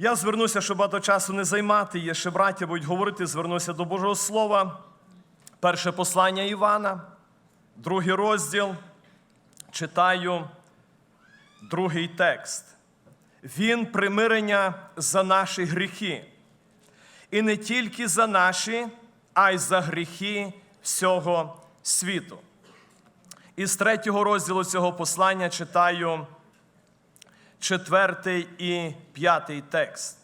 Я звернуся, щоб багато часу не займати. Є ще браття будуть говорити, звернуся до Божого Слова. Перше послання Івана, другий розділ. Читаю другий текст. Він примирення за наші гріхи. І не тільки за наші, а й за гріхи всього світу. Із третього розділу цього послання читаю четвертий і п'ятий текст.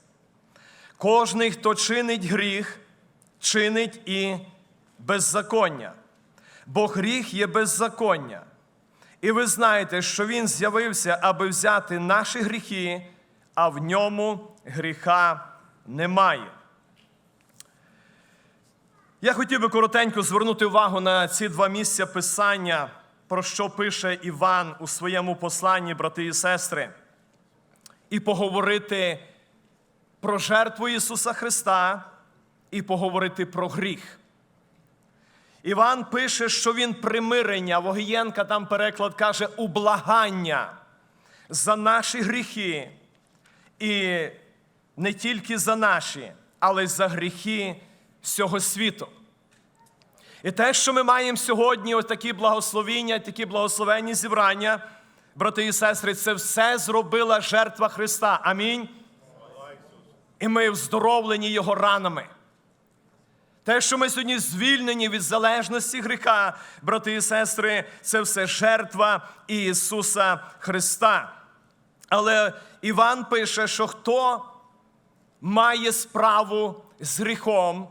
Кожний, хто чинить гріх, чинить і беззаконня, бо гріх є беззаконня. І ви знаєте, що Він з'явився, аби взяти наші гріхи, а в ньому гріха немає. Я хотів би коротенько звернути увагу на ці два місця писання, про що пише Іван у своєму посланні, брати і сестри, і поговорити про жертву Ісуса Христа, і поговорити про гріх. Іван пише, що він примирення, Вогієнка там переклад каже ублагання за наші гріхи. І не тільки за наші, але й за гріхи всього світу. І те, що ми маємо сьогодні, ось такі благословіння, такі благословенні зібрання, брати і сестри, це все зробила жертва Христа. Амінь. І ми вздоровлені Його ранами. Те, що ми сьогодні звільнені від залежності гріха, брати і сестри, це все жертва Ісуса Христа. Але Іван пише, що хто має справу з гріхом,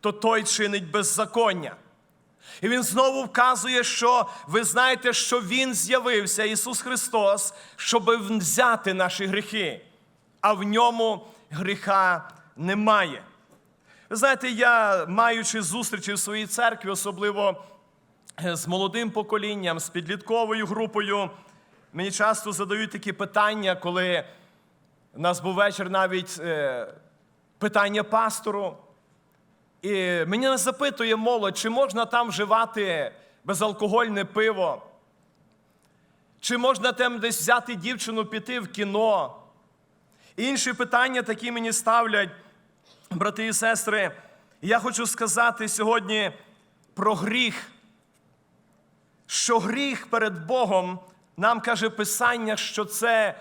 то той чинить беззаконня. І він знову вказує, що ви знаєте, що Він з'явився, Ісус Христос, щоб взяти наші гріхи, а в ньому гріха немає. Ви знаєте, я, маючи зустрічі в своїй церкві, особливо е, з молодим поколінням, з підлітковою групою, мені часто задають такі питання, коли у нас був вечір навіть е, питання пастору. І мене запитує молодь, чи можна там вживати безалкогольне пиво, чи можна там десь взяти дівчину, піти в кіно. Інші питання такі мені ставлять, брати і сестри. Я хочу сказати сьогодні про гріх, що гріх перед Богом нам каже Писання, що це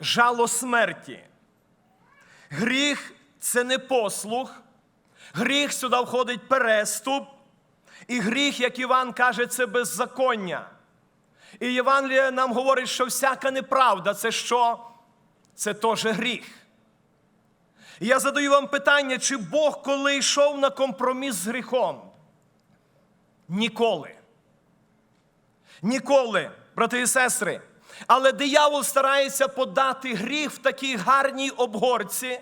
жало смерті. Гріх це не послух. Гріх сюди входить переступ, і гріх, як Іван каже, це беззаконня. І Євангеліє нам говорить, що всяка неправда це що? Це теж гріх. І я задаю вам питання, чи Бог коли йшов на компроміс з гріхом? Ніколи. Ніколи, брати і сестри. Але диявол старається подати гріх в такій гарній обгорці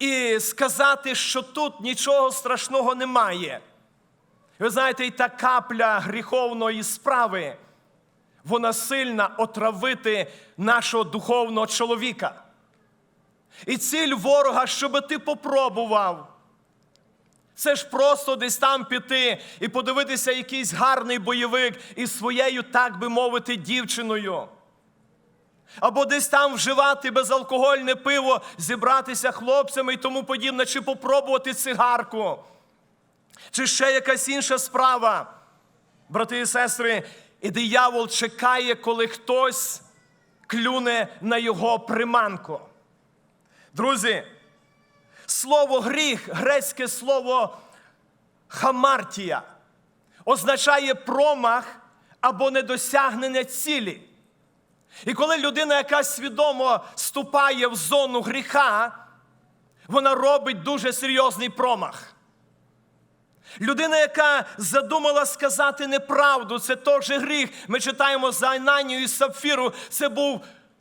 і сказати, що тут нічого страшного немає. Ви знаєте, і та капля гріховної справи, вона сильна отравити нашого духовного чоловіка. І ціль ворога, щоб ти попробував. Це ж просто десь там піти і подивитися якийсь гарний бойовик із своєю, так би мовити, дівчиною. Або десь там вживати безалкогольне пиво, зібратися хлопцями і тому подібне, чи попробувати цигарку, чи ще якась інша справа. Брати і сестри, і диявол чекає, коли хтось клюне на його приманку. Друзі, слово гріх, грецьке слово хамартія, означає промах або недосягнення цілі. І коли людина, яка свідомо ступає в зону гріха, вона робить дуже серйозний промах. Людина, яка задумала сказати неправду, це теж гріх. Ми читаємо за Ананію і Сапфіру, це був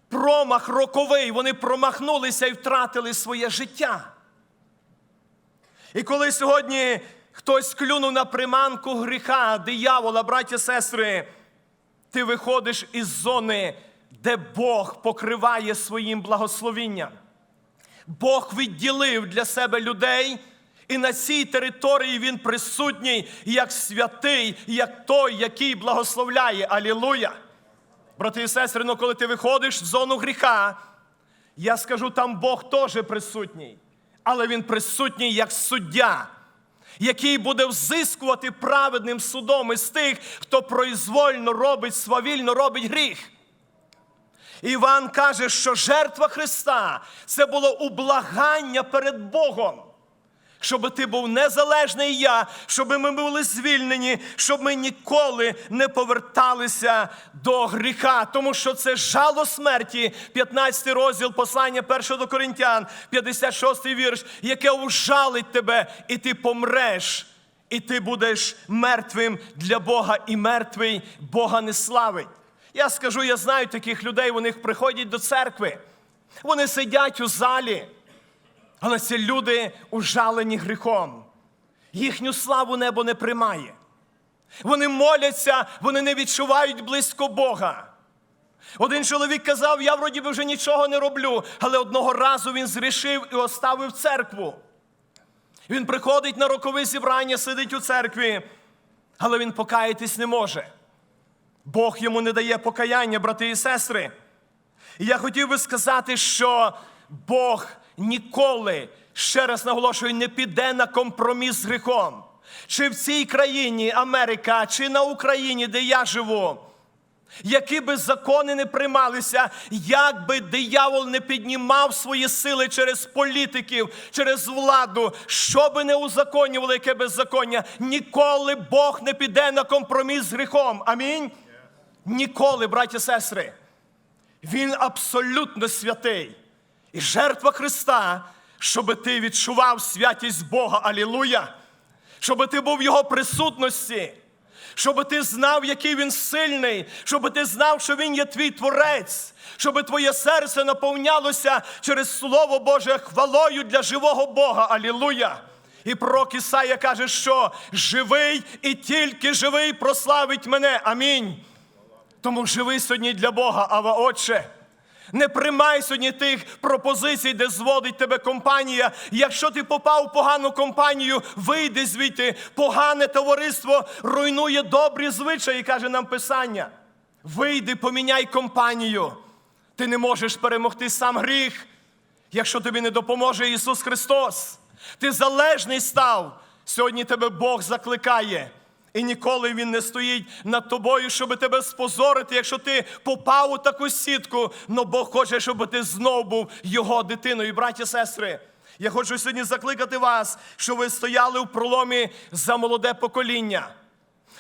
промах роковий. Вони промахнулися і втратили своє життя. І коли сьогодні хтось клюнув на приманку гріха, диявола, браті сестри, ти виходиш із зони, де Бог покриває своїм благословінням. Бог відділив для себе людей, і на цій території Він присутній як святий, як той, який благословляє. Алілуя! Брати і сестри, ну коли ти виходиш в зону гріха, Я скажу, там Бог теж присутній, але Він присутній як суддя, який буде взискувати праведним судом із тих, хто произвольно робить, свавільно робить гріх. Іван каже, що жертва Христа це було ублагання перед Богом. Щоб ти був незалежний я, щоб ми були звільнені, щоб ми ніколи не поверталися до гріха, тому що це жало смерті, 15 розділ послання 1 до Коринтян, 56 вірш, яке ужалить тебе, і ти помреш, і ти будеш мертвим для Бога, і мертвий Бога не славить. Я скажу, я знаю таких людей, вони приходять до церкви, вони сидять у залі. Але це люди ужалені гріхом. Їхню славу небо не приймає. Вони моляться, вони не відчувають близько Бога. Один чоловік казав, я вроді би вже нічого не роблю, але одного разу він зрішив і оставив церкву. Він приходить на рокове зібрання, сидить у церкві, але він покаятись не може. Бог йому не дає покаяння, брати і сестри. І я хотів би сказати, що Бог ніколи, ще раз наголошую, не піде на компроміс з гріхом. Чи в цій країні Америка, чи на Україні, де я живу, які би закони не приймалися, як би диявол не піднімав свої сили через політиків, через владу, що би не узаконювали, яке беззаконня, ніколи Бог не піде на компроміс з гріхом. Амінь. Ніколи, браті сестри. Він абсолютно святий. І жертва Христа, щоб ти відчував святість Бога, Алілуя, щоб ти був в Його присутності, щоб ти знав, який він сильний, щоб ти знав, що Він є твій творець, щоб твоє серце наповнялося через Слово Боже хвалою для живого Бога. Алілуя! І пророк Ісая каже, що живий і тільки живий прославить мене. Амінь. Тому живи сьогодні для Бога, Ава Отче. Не приймай сьогодні тих пропозицій, де зводить тебе компанія. Якщо ти попав в погану компанію, вийди звідти. Погане товариство руйнує добрі звичаї, каже нам Писання. Вийди, поміняй компанію. Ти не можеш перемогти сам гріх, якщо тобі не допоможе Ісус Христос. Ти залежний став. Сьогодні тебе Бог закликає. І ніколи він не стоїть над тобою, щоб тебе спозорити, якщо ти попав у таку сітку. Но Бог хоче, щоб ти знов був його дитиною. Браті і сестри, я хочу сьогодні закликати вас, щоб ви стояли в проломі за молоде покоління,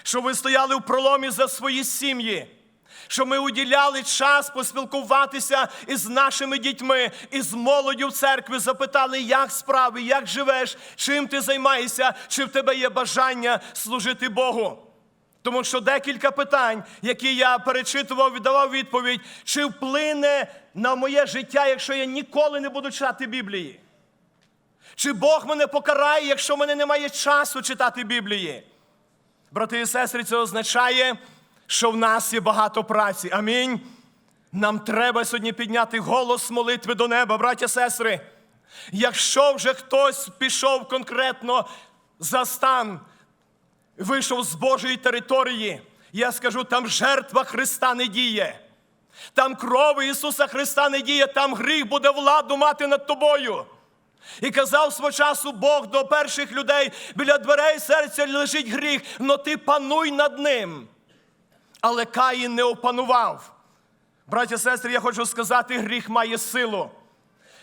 щоб ви стояли в проломі за свої сім'ї. Щоб ми уділяли час поспілкуватися із нашими дітьми, із молоддю в церкві, запитали, як справи, як живеш, чим ти займаєшся, чи в тебе є бажання служити Богу. Тому що декілька питань, які я перечитував, віддавав відповідь, чи вплине на моє життя, якщо я ніколи не буду читати Біблії? Чи Бог мене покарає, якщо в мене немає часу читати Біблії? Брати і сестри, це означає, що в нас є багато праці. Амінь. Нам треба сьогодні підняти голос молитви до неба, браття сестри. Якщо вже хтось пішов конкретно за стан, вийшов з Божої території, я скажу, там жертва Христа не діє. Там кров Ісуса Христа не діє, там гріх буде владу мати над тобою. І казав свого часу Бог до перших людей, біля дверей серця лежить гріх, но ти пануй над ним. Але Каїн не опанував. Браття і сестри, я хочу сказати, гріх має силу.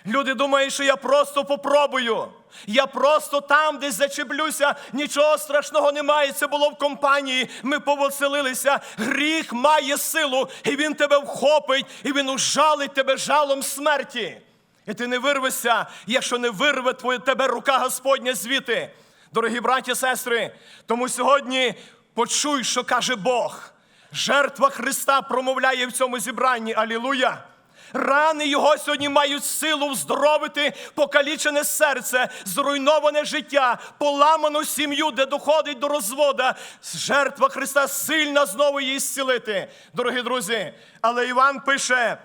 Люди думають, що я просто попробую. Я просто там десь зачеплюся, нічого страшного немає. Це було в компанії. Ми повеселилися. Гріх має силу, і він тебе вхопить, і він ужалить тебе жалом смерті. І ти не вирвешся, якщо не вирве твоє тебе рука Господня звідти. Дорогі браті і сестри, тому сьогодні почуй, що каже Бог. Жертва Христа промовляє в цьому зібранні. Алілуя! Рани його сьогодні мають силу вздоровити покалічене серце, зруйноване життя, поламану сім'ю, де доходить до розвода. Жертва Христа сильна знову її зцілити, дорогі друзі. Але Іван пише,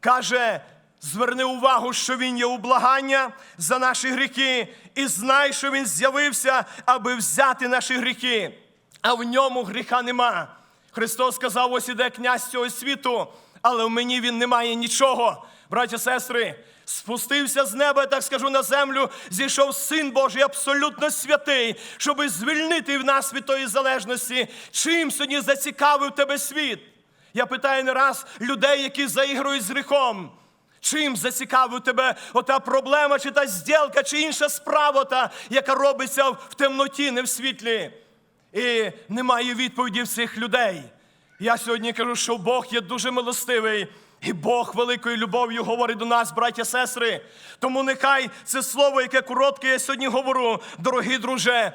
каже. Зверни увагу, що Він є ублагання за наші гріхи, і знай, що Він з'явився, аби взяти наші гріхи, а в ньому гріха нема. Христос сказав: ось іде князь цього світу, але в мені він не має нічого. Браті і сестри, Спустився з неба, я так скажу, на землю, зійшов Син Божий, абсолютно святий, щоб звільнити в нас від тої залежності. Чим сьогодні зацікавив тебе світ? Я питаю не раз людей, які заігрують з гріхом. Чим зацікавив тебе ота проблема, чи та зділка, чи інша справа, та, яка робиться в темноті, не в світлі. І немає відповіді в цих людей. Я сьогодні кажу, що Бог є дуже милостивий. І Бог великою любов'ю говорить до нас, браття сестри. Тому нехай це слово, яке коротке, я сьогодні говорю, дорогі друже,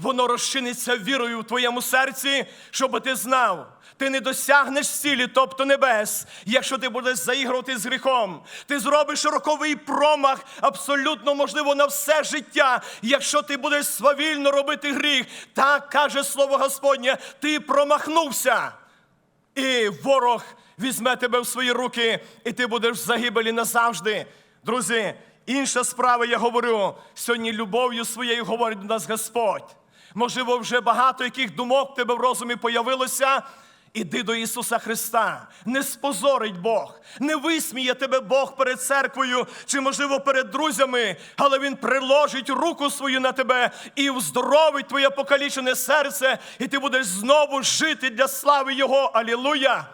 воно розчиниться вірою в твоєму серці, щоб ти знав, ти не досягнеш цілі, тобто небес, якщо ти будеш заігрувати з гріхом. Ти зробиш роковий промах, абсолютно можливо, на все життя, якщо ти будеш свавільно робити гріх. Так каже слово Господнє, ти промахнувся. І ворог візьме тебе в свої руки, і ти будеш в загибелі назавжди. Друзі, інша справа, я говорю, сьогодні любов'ю своєю говорить до нас Господь. Можливо, вже багато яких думок в тебе в розумі появилося. Іди до Ісуса Христа, не спозорить Бог, не висміє тебе Бог перед церквою чи, можливо, перед друзями, але Він приложить руку свою на тебе і вздоровить твоє покалічене серце, і ти будеш знову жити для слави Його. Алілуя!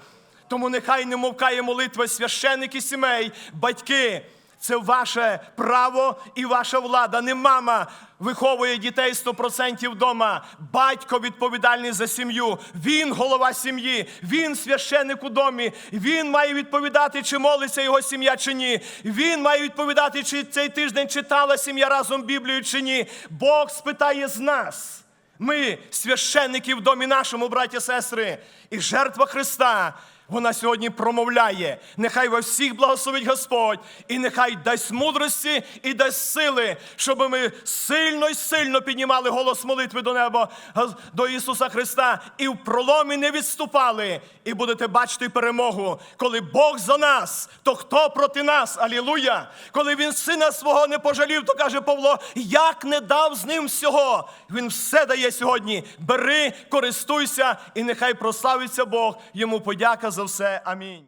Тому нехай не мовкає молитва священики сімей, батьки. Це ваше право і ваша влада. Не мама виховує дітей 100% вдома. Батько відповідальний за сім'ю. Він голова сім'ї, він священник у домі. Він має відповідати, чи молиться його сім'я, чи ні. Він має відповідати, чи цей тиждень читала сім'я разом Біблію, чи ні. Бог спитає з нас. Ми священники в домі нашому, браті сестри, і жертва Христа. Вона сьогодні промовляє. Нехай во всіх благословить Господь, і нехай дасть мудрості і дасть сили, щоб ми сильно і сильно піднімали голос молитви до неба, до Ісуса Христа, і в проломі не відступали. І будете бачити перемогу. Коли Бог за нас, то хто проти нас? Алілуя! Коли він сина свого не пожалів, то каже Павло, як не дав з ним всього. Він все дає сьогодні. Бери, користуйся, і нехай прославиться Бог. Йому подяка за все. Амінь.